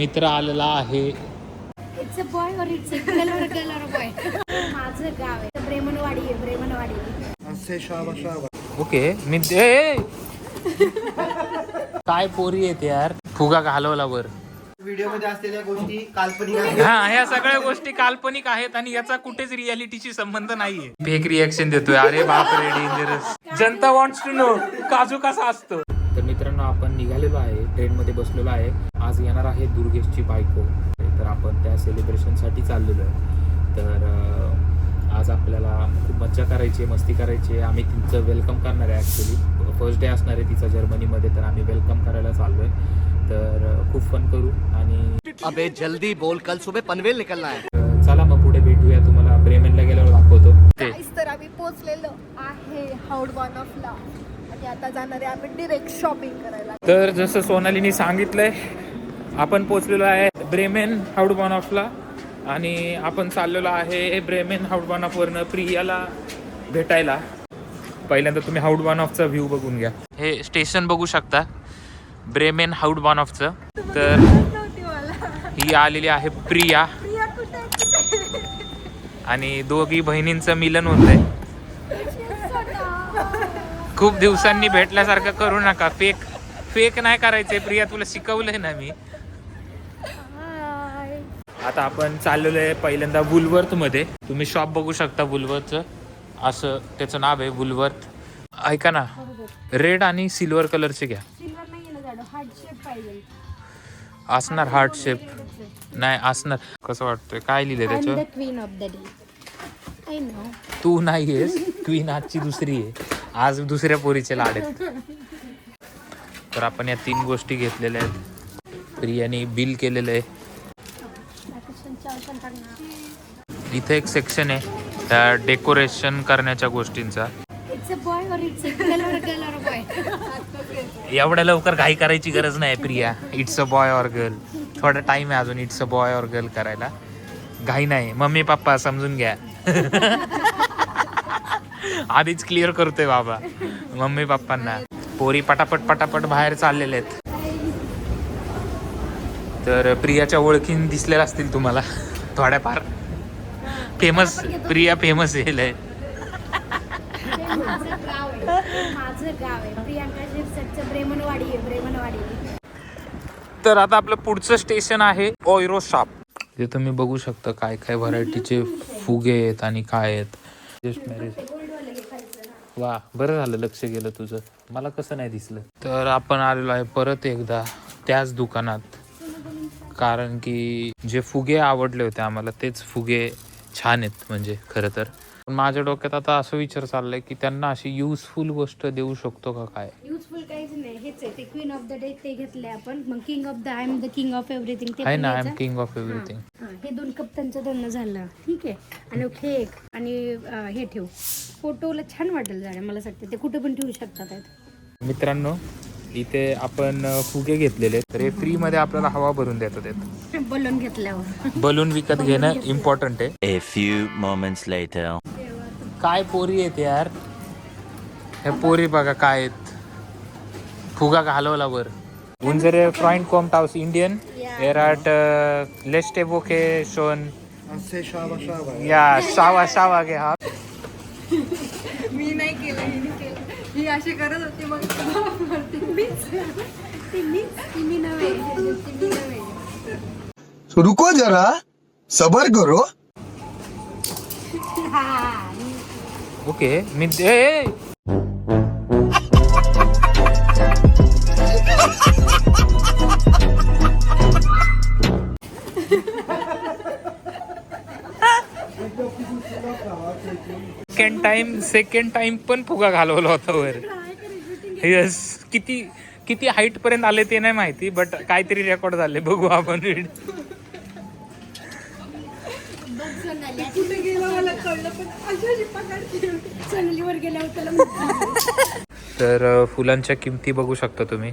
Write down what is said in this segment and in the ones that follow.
मित्र आलेला आहे. It's a boy or it's a girl or girl or boy माझं गाव आहे. ब्रेमनवाडी आहे ब्रेमनवाडी असे शाबा शाबा ओके मी ए, ए. काय पोरी आहेत यार? फुगा घालवला वर. व्हिडिओमध्ये असलेल्या गोष्टी काल्पनिक आहेत. हा ह्या सगळ्या गोष्टी काल्पनिक आहेत आणि याचा कुठेच रियालिटीशी संबंध नाहीये. फेक रिएक्शन देतोय. अरे बापरे डेंजरस जनता वॉन्ट्स टू नो काजू कसा असतो? तर मित्रांनो आपण निघालेलो आहे. ट्रेन मध्ये बसलेलो आहे. आज येणार आहे दुर्गेशची बायको. तर आपण त्या सेलिब्रेशनसाठी चाललेलो आहे. तर आज आपल्याला खूप मज्जा करायची आहे मस्ती करायची. आहे आम्ही तिचं वेलकम करणार आहे ॲक्च्युली फर्स्ट डे असणार आहे तिचा जर्मनीमध्ये तर आम्ही वेलकम करायला चाललोय. तर अं, खूप फन करू आणि अबे जल्दी बोल. कल सुबह पनवेल निकलना है. अं, चला मग पुढे भेटूया. तुम्हाला ब्रेमेनला गेल्यावर दाखवतो. तर आम्ही पोहोचलेलो आहे हाऊड ऑफला. आणि आता जाणार आहे डिरेक्ट शॉपिंग करायला. तर जसं सोनालीने सांगितलंय आपण पोचलेलो आहे ब्रेमेन हाऊडबॉनॉफला आणि आपण चाललेलो आहे ब्रेमेन हाऊडबॉनॉफवरनं प्रियाला भेटायला. पहिल्यांदा तुम्ही हाऊडबॉनॉफचा व्ह्यू बघून घ्या. हे स्टेशन बघू शकता ब्रेमेन हाऊडबॉनॉफचं तर नव्हती मला ही आलेली आहे प्रिया. आणि दोघी बहिणींचं मिलन होतंय. खूप दिवसांनी भेटल्यासारखं करू नका. फेक फेक नाही करायचंय प्रिया तुला शिकवलंय ना मी. आता आपण चाललेलो आहे पहिल्यांदा वुलवर्थमध्ये. तुम्ही शॉप बघू शकता वुलवर्थचं. असं त्याचं नाव आहे वुलवर्थ. ऐका ना. रेड आणि सिल्वर कलरचे घ्या. असणार हार्ट शेप नाही असणार. कसं वाटतंय? काय लिहिलंय त्याच्यावर the queen of the day I know तू नाही आहेस क्वीन आजची दुसरी आहे. आज दुसऱ्या पोरीचे लाड आहेत. तर आपण या तीन गोष्टी घेतलेल्या आहेत. प्रियाने बिल केलेलं आहे. इथे एक सेक्शन आहे. त्या डेकोरेशन करण्याच्या गोष्टींचा. एवढ्या लवकर घाई करायची गरज नाही Priya. It's a boy or girl थोडा टाइम आहे अजून. It's a boy or girl करायला. घाई नाही. मम्मी पप्पा समजून घ्या. आधीच क्लिअर करतोय बाबा. मम्मी पप्पांना. पोरी पटापट पटापट बाहेर चाललेले आहेत. तर प्रियाच्या ओळखीन दिसलेल्या असतील तुम्हाला. थोड्याफार. फेमस प्रिया फेमस आहे तर आता आपलं पुढचं स्टेशन आहे ओयरो शॉप ते तुम्ही बघू शकता काय काय व्हरायटीचे फुगे आहेत आणि काय आहेत. जस्ट मॅरेज वा बरं झालं लक्ष गेलं तुझं. मला कसं नाही दिसलं. तर आपण आलेलो आहे परत एकदा त्याच दुकानात. कारण की जे फुगे आवडले होते आम्हाला तेच फुगे छान आहेत म्हणजे खरं तर. पण माझ्या डोक्यात आता असं विचार चाललाय की त्यांना अशी युजफुल गोष्ट देऊ शकतो का काय? युजफुल काय हेच आहे. ते क्वीन ऑफ द डे ते घेतले आपण. मग king of the I am the king of everything ते आहे पण ना आय एम घ्यायचं. किंग ऑफ एव्हरीथिंग हा, हे. दोन कप त्यांचं दोन झालं. ठीक आहे. आणि हे एक. आणि अं, हे ठेव. फोटोला छान वाटेल झाडे मला सांगते ते कुठे पण ठेवू शकतात आहेत. मित्रांनो इथे आपण अ, फुगे घेतलेले आहेत. तर हे फ्री मध्ये आपल्याला हवा भरून देतात येत बलून घेतल्यावर. बलून विकत घेणं इम्पॉर्टंट आहे. A few moments later. काय पोरी आहेत यार? ह्या पोरी बघा काय आहेत. फुगा घालवला वर? उंजरे फ्रॉइंट कॉम्ट हाऊस इंडियन एराट लेस्टे बोके शोन। असे या शावा शावा गे हा। मी नाही केलं ही अशी करत होती मग. रुको जरा. सबर करो. ओके मी सेकंड टाइम सेकंड टाइम पण फुगा घालवला होता वर. यस किती किती हाईट पर्यंत आले ते नाही माहिती बट काहीतरी रेकॉर्ड झाले. बघू आपण तर फुलांच्या किमती बघू शकता तुम्ही.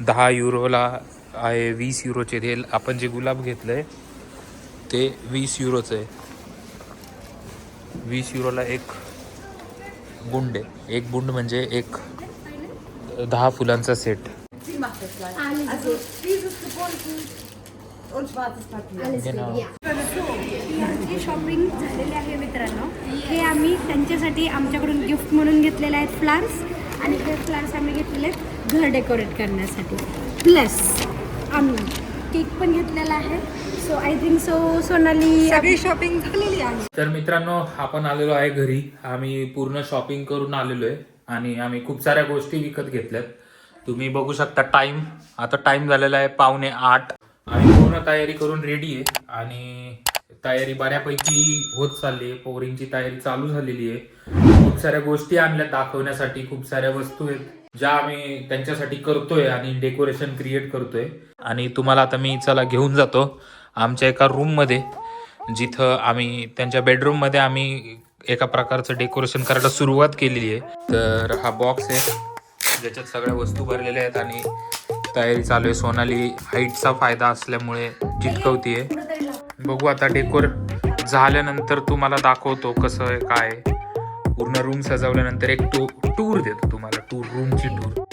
दहा युरोला आहे वीस युरोचे. ते आपण जे गुलाब घेतलंय ते वीस युरोचं आहे. वीस युरोला एक बुंड आहे. एक बुंड म्हणजे एक दहा फुलांचा सेट. शॉपिंग झालेले आहे मित्रांनो. हे आम्ही त्यांच्यासाठी आमच्याकडून गिफ्ट म्हणून घेतलेले आहेत फ्लावर्स आणि हे फ्लावर्स आम्ही घेतलेले आहेत घर डेकोरेट करण्यासाठी. प्लस आम्ही. केक पण घेतलेला आहे. So I think so Sonali सगळी शॉपिंग झालेली आहे. तर मित्रांनो आपण आलेलो आहे घरी. आम्ही पूर्ण शॉपिंग करून आलेलो आहे आणि आम्ही खूप साऱ्या गोष्टी विकत घेतल्यात. तुम्ही बघू शकता टाइम आता टाइम झालेला आहे पावणे आठ. आम्ही पूर्ण तयारी करून रेडी आहे. आणि तयारी बऱ्यापैकी होत चालली आहे. पोरींची तयारी चालू झालेली आहे. खूप साऱ्या गोष्टी आणल्या दाखवण्यासाठी. खूप साऱ्या वस्तू आहेत. ज्या आम्ही त्यांच्यासाठी करतोय आणि डेकोरेशन क्रिएट करतोय. आणि तुम्हाला आता मी चला घेऊन जातो आमच्या एका रूममध्ये जिथं आम्ही त्यांच्या बेडरूममध्ये आम्ही एका प्रकारचं डेकोरेशन करायला सुरुवात केलेली आहे. तर हा बॉक्स आहे ज्याच्यात सगळ्या वस्तू भरलेल्या आहेत आणि तयारी चालू आहे. सोनाली हाईटचा फायदा असल्यामुळे चिटकवतीये बघू आता डेकोर झाल्यानंतर तुम्हाला दाखवतो कसं आहे काय पूर्ण रूम सजवल्यानंतर एक टू टूर देतो तुम्हाला टूर रूमची टूर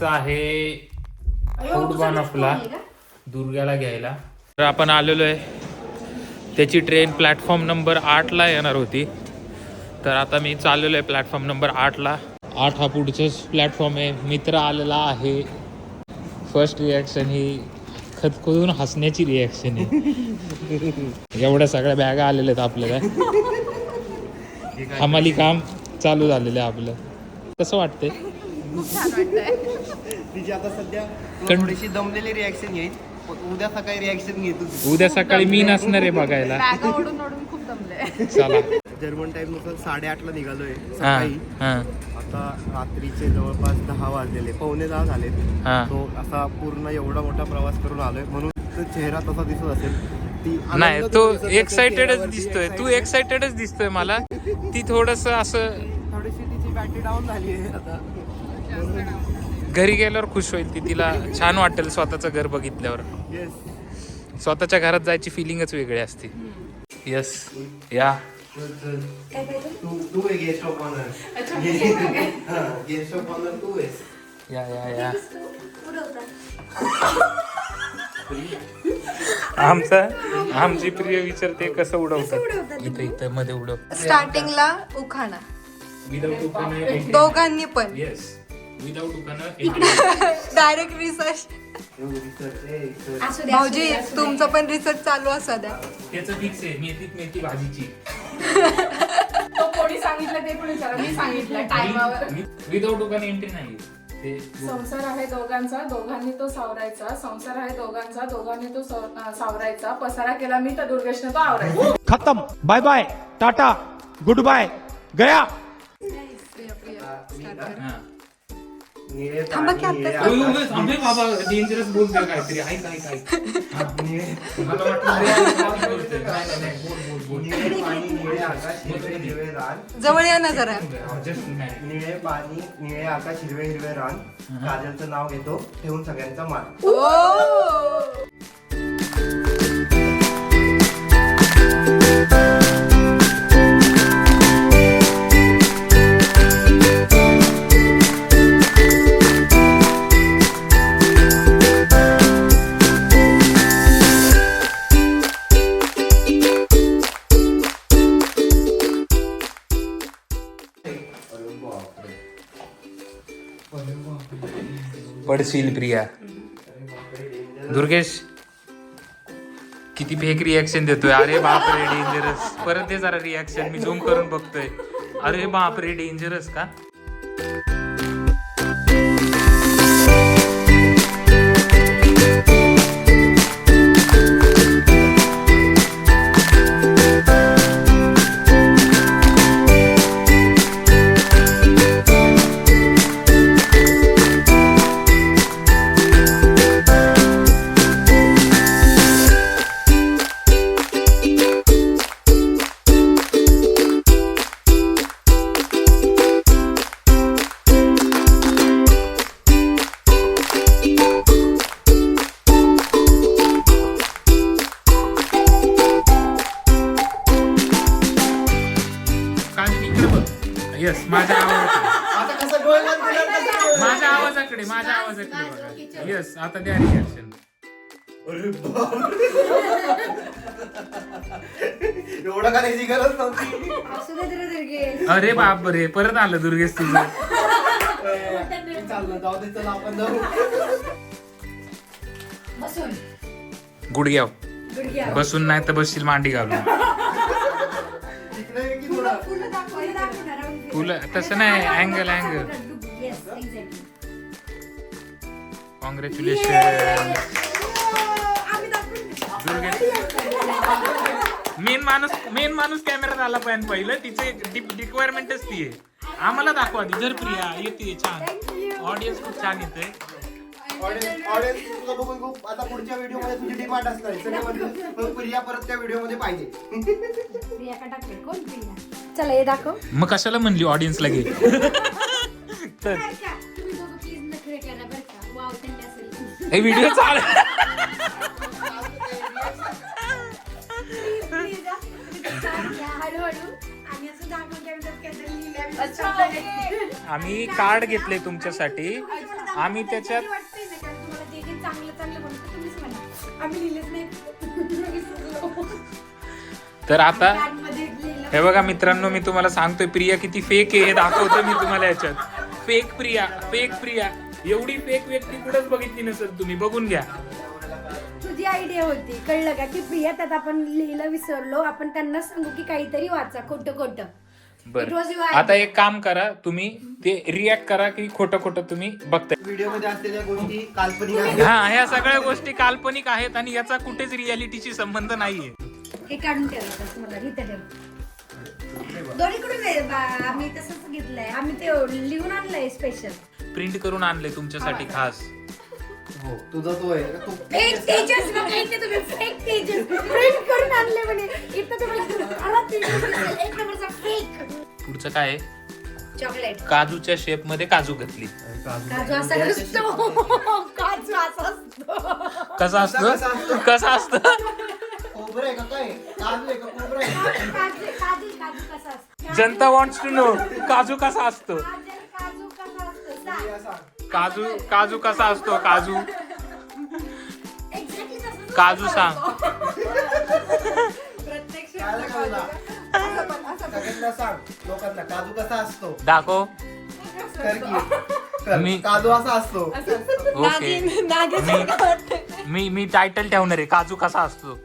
जायचं आहे फूडबॉनफला दुर्ग्याला घ्यायला. तर आपण आलेलो आहे. त्याची ट्रेन प्लॅटफॉर्म नंबर आठला येणार होती. तर आता मी चाललेलो आहे प्लॅटफॉर्म नंबर आठला आठ हा पुढचंच प्लॅटफॉर्म आहे. मित्र आलेला आहे. फर्स्ट रिॲक्शन ही खतखदून हसण्याची रिॲक्शन आहे. एवढ्या सगळ्या बॅगा आलेल्या आहेत आपल्याला. हमाली काम चालू झालेलं आहे आपलं. कसं वाटतंय? तिची आता सध्या कण- थोडीशी दमलेली रिॲक्शन येईल. उद्या सकाळी रिॲक्शन घेतो उद्या सकाळी मी नसणार आहे बघायला. बॅगा ओढून ओढून खूप दमले. चला. जर्मन टाइमनुसार साडेआठला निघालोय हा सकाळी. हा. आता रात्रीचे जवळपास दहा वाजलेले. पावणे दहा झालेत. हा. तो असा पूर्ण एवढा मोठा प्रवास करून आलोय. म्हणून तो चेहरा तसा दिसत असेल. ती आनंद नाही दिसत तो असेल, एक्साइटेडच चेहऱ्यावरती दिसतोय. तू. एक्साइटेडच दिसतोय मला. ती थोडस असं थोडीशी तिची बॅटरी डाऊन झाली आहे आता. घरी गेल्यावर खुश होईल ती. तिला छान वाटेल स्वतःचं घर बघितल्यावर. येस स्वतःच्या घरात जायची फिलिंगच वेगळी असते. यस या. या या या. आमचा आमची प्रिय विचारते कसं उडवतात. इथं इथं मध्ये उडव. स्टार्टिंगला उखाणा. दोघांनी पण. येस डायरेक्ट रिसर्च असू भाऊजी असू. तुमचा पण रिसर्च चालू असा द्या. त्याचं फिक्स आहे मेथीत मेथी भाजीची. तो कोणी सांगितलं ते पण विचारा मी सांगितलं टायमावर उकानं एंट्री नाही ते संसार आहे दोघांचा दोघांनी तो सावरायचा. संसार आहे दोघांचा दोघांनी तो सव- अं, सावरायचा. पसारा केला मी तर दुर्गेशने तो आवरायचा. खत्म. Bye bye tata goodbye गया हा. निळे थांबा की बाबा डेंजरस बोलतोय काहीतरी. ऐक ऐक ऐक. निळे मला वाटलं अरे, काय बोलतोय? नाही, नाही, नाही, बोल, बोल, बोल. निळे पाणी निळे आकाश हिरवे हिरवे रान. जवळ या ना जरा. निळे पाणी निळे आकाश हिरवे हिरवे रान. काजलचं नाव घेतो. ठेवून सगळ्यांचा मान. पडशील प्रिया. दुर्गेश किती फेक रिॲक्शन देतोय. अरे बापरे डेंजरस परत दे जरा रिॲक्शन मी झूम करून बघतोय. अरे बापरे डेंजरस का? येस माझ्या आवाजाकडे. आता कसं? माझ्या आवाजाकडे माझ्या आवाजाकडे बघा. येस आता द्या रिॲक्शन अरे बापरे. एवढं करायची गरज नव्हती? असू दे तरी दुर्गे. अरे बापरे परत आलं दुर्गेश तुझं. मी चाललो जाऊ दे चला आपण जाऊ. बसून. गुडघ्याव गुडघ्या बसून नाही तर बसशील मांडी घालून. इकडे ये की थोडा. फुलं दाखव दाखव ना फुलं तसं नाही अँगल अँगल. कॉंग्रॅच्युलेशन मेन माणूस मेन माणूस कॅमेरात आला पाहिजे पहिलं तिचे रिक्वायरमेंटच ती आहे. आम्हाला दाखवा ती जर प्रिया येते छान. ऑडियन्स खूप छान येते ऑडियन्स ऑडियन्स तुला बघून खूप आता पुढच्या व्हिडिओमध्ये तुझी डिमांड असणार. सगळे म्हणतील, प्रिया परत त्या व्हिडिओमध्ये पाहिजे. प्रिया का टाकले कोण प्रिया? चला हे दाखव. मग कशाला म्हणली ऑडियन्सला घे? तर. बरं का? तुम्ही दोघं प्लीज नखरे करा बरं का. वाव थंड असेल हे व्हिडिओ चाल. Okay. आम्ही कार्ड घेतले तुमच्यासाठी. आम्ही त्याच्यात वाटतंय ना कारण तुम्हाला जे जे चांगलं चांगलं म्हणतो तुम्हीच म्हणा. आम्ही लिहिलेच नाही. विसरलो. तर आता. हे बघा मित्रांनो मी तुम्हाला सांगतोय प्रिया किती फेक आहे हे दाखवतो मी तुम्हाला याच्यात. Fake Priya fake Priya. एवढी फेक व्यक्ती कुठेच बघितली नसेल तुम्ही. बघून घ्या. तुझी आयडिया होती. कळलं का? की प्रिया त्यात आपण लिहिलं विसरलो. आपण त्यांना सांगू की काहीतरी वाचा खोटं खोटं. It was your बरं आता एक काम करा तुम्ही ते रिॲक्ट करा की खोटं खोटं तुम्ही बघताय. व्हिडिओमध्ये असलेल्या गोष्टी काल्पनिक आहेत. हा ह्या सगळ्या गोष्टी काल्पनिक आहेत आणि याचा कुठेच रियालिटीशी संबंध नाहीये. हे काढून ठेवायचं मला इथं ठेव. दोन्हीकडून आहे. बा आम्ही तसंच घेतलंय. आम्ही ते लिहून आणलंय स्पेशल प्रिंट करून आणले तुमच्यासाठी खास. हो तुझा तो आहे. का तू फेक तुम्ही फेक प्रिंट करून आणले म्हणे. इथं तुम्हाला आला दिसेल, एक नंबरचा फेक पुढचं काय आहे? चॉकलेट काजूच्या शेपमध्ये काजू घातली. काजू असा नसतो. काजू असा असतो. कसा असतं? असतो? कसं असतं? खोबरं आहे का काय? काजू आहे का? खोबरं आहे काजू काजू काजू कसा असतो? जनता वॉन्ट्स टू नो काजू कसा असतो? काजू कसा असतो? सांग. असा. काजू काजू कसा असतो? काजू. Exactly तसंच काजू सांग? सगळ्यांना लोकांना काजू कसा असतो? दाखव. कर की. कर. मी- काजू असा असतो. ओके. मी मी मी टायटल ठेवणार आहे काजू कसा असतो?